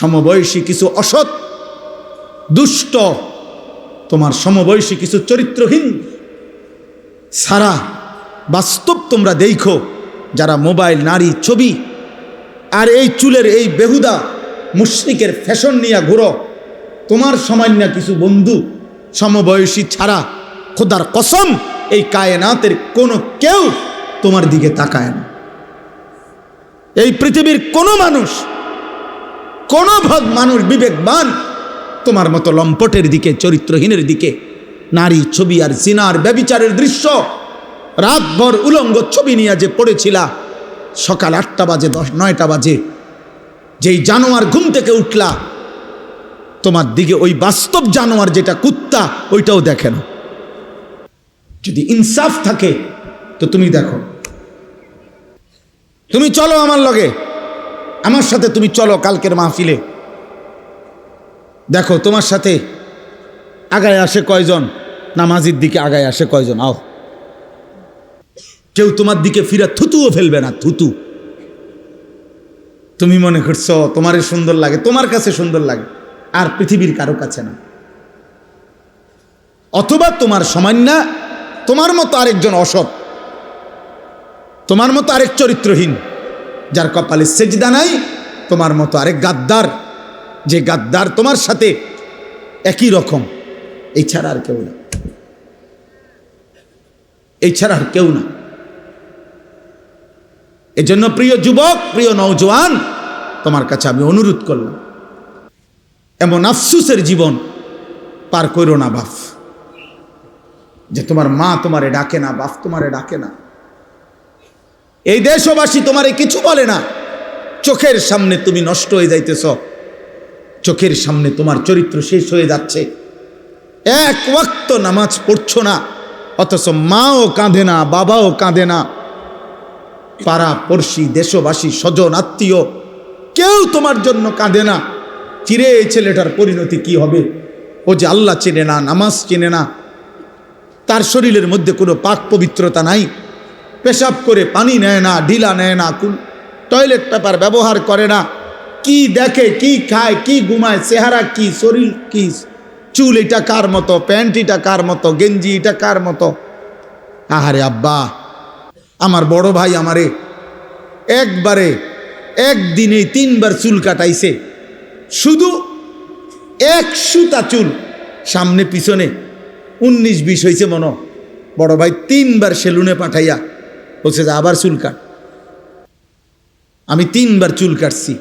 সমবয়সী কিছু অসৎ, দুষ্ট, তোমার সমবয়সী কিছু চরিত্রহীন, সারা বাস্তব তোমরা দেখো, যারা মোবাইল, নারী, ছবি, আর এই চুলের এই বেহুদা মুশ্রিকের ফ্যাশন নিয়ে ঘুরো। তোমার সামান্য কিছু বন্ধু সমবয়সী ছাড়া খোদার কসম এই কায়নাতের কোনো কেউ তোমার দিকে তাকায় না। এই পৃথিবীর কোনো মানুষ কোনো ভদ মানুষ বিবেকবান। তোমার মতো লম্পটের দিকে, চরিত্রহীনের দিকে, নারী ছবি আর সিনার ব্যবিচারের দৃশ্য। রাতভর উলঙ্গ ছবি নিয়ে যে পড়েছিলা, সকাল আটটা বাজে, দশ, নয়টা বাজে, যেই জানোয়ার ঘুম থেকে উঠলা, তোমার দিকে ওই বাস্তব জানোয়ার যেটা কুত্তা, ওইটাও দেখে না যদি ইনসাফ থাকে, তো তুমি দেখো। তুমি চলো আমার লগে। আমার সাথে তুমি চলো কালকের মাহফিলে। দেখো, তোমার সাথে আগায় আসে কয়জন? নামাজির দিকে আগায় আসে কয়জন? আও। কেউ তোমার দিকে ফিরে থুতুও ফেলবে না, থুতু। তুমি মনে করছ, তোমারে সুন্দর লাগে, তোমার কাছে সুন্দর লাগে, আর পৃথিবীর কারও কাছে না। অথবা তোমার সামান্য, তোমার মতো আরেকজন অসৎ, তোমার মতো আরেক চরিত্রহীন। যার কপালে সেজদা নাই, তোমার মতো আরেক গাদ্দার। যে গাদ্দার তোমার সাথে একই রকম, এই ছাড়া আর কেউ না। এই ছাড়া আর কেউ না। এজন্য প্রিয় যুবক, প্রিয় নৌজওয়ান তোমার কাছে আমি অনুরোধ করলাম, এমন আফসুসের জীবন পার করো না বাপ যে তোমার মা তোমারে ডাকে না বাপ তোমারে ডাকে না। এই দেশবাসী তোমারে কিছু বলে না। চোখের সামনে তুমি নষ্ট হয়ে যাইতেছ। চোখের সামনে তোমার চরিত্র শেষ হয়ে যাচ্ছে। এক ওয়াক্ত নামাজ পড়ছো না, অথচ মাও কাঁদে না, বাবাও কাঁদে না। পাড়া পড়শি দেশবাসী, স্বজন, আত্মীয়, কেউ তোমার জন্য কাঁদে না। চিরে এই ছেলেটার পরিণতি কি হবে? ও যে আল্লাহ চেনে না, নামাজ চেনে না। তার শরীরের মধ্যে কোনো পাক পবিত্রতা নাই। পেশাব করে পানি নেয় না, ঢিলা নেয় না, কুল। টয়লেট পেপার ব্যবহার করে না। কি দেখে, কি খায়, কি ঘুমায়, চেহারা কি, শরীর কি, চুল এটা কার মতো, প্যান্ট এটা কার মতো, গেঞ্জি এটা কার মতো? আহারে আব্বা, আমার বড় ভাই আমারে একবারে, একদিনে তিনবার চুল কাটাইছে। শুধু এক সুতা চুল, সামনে পিছনে। উনিশ বিশ হয়েছে মনো বড় ভাই তিনবার সেলুনে পাঠাইয়া বলছে যে আবার চুল কাট। আমি তিনবার চুল কাটছি।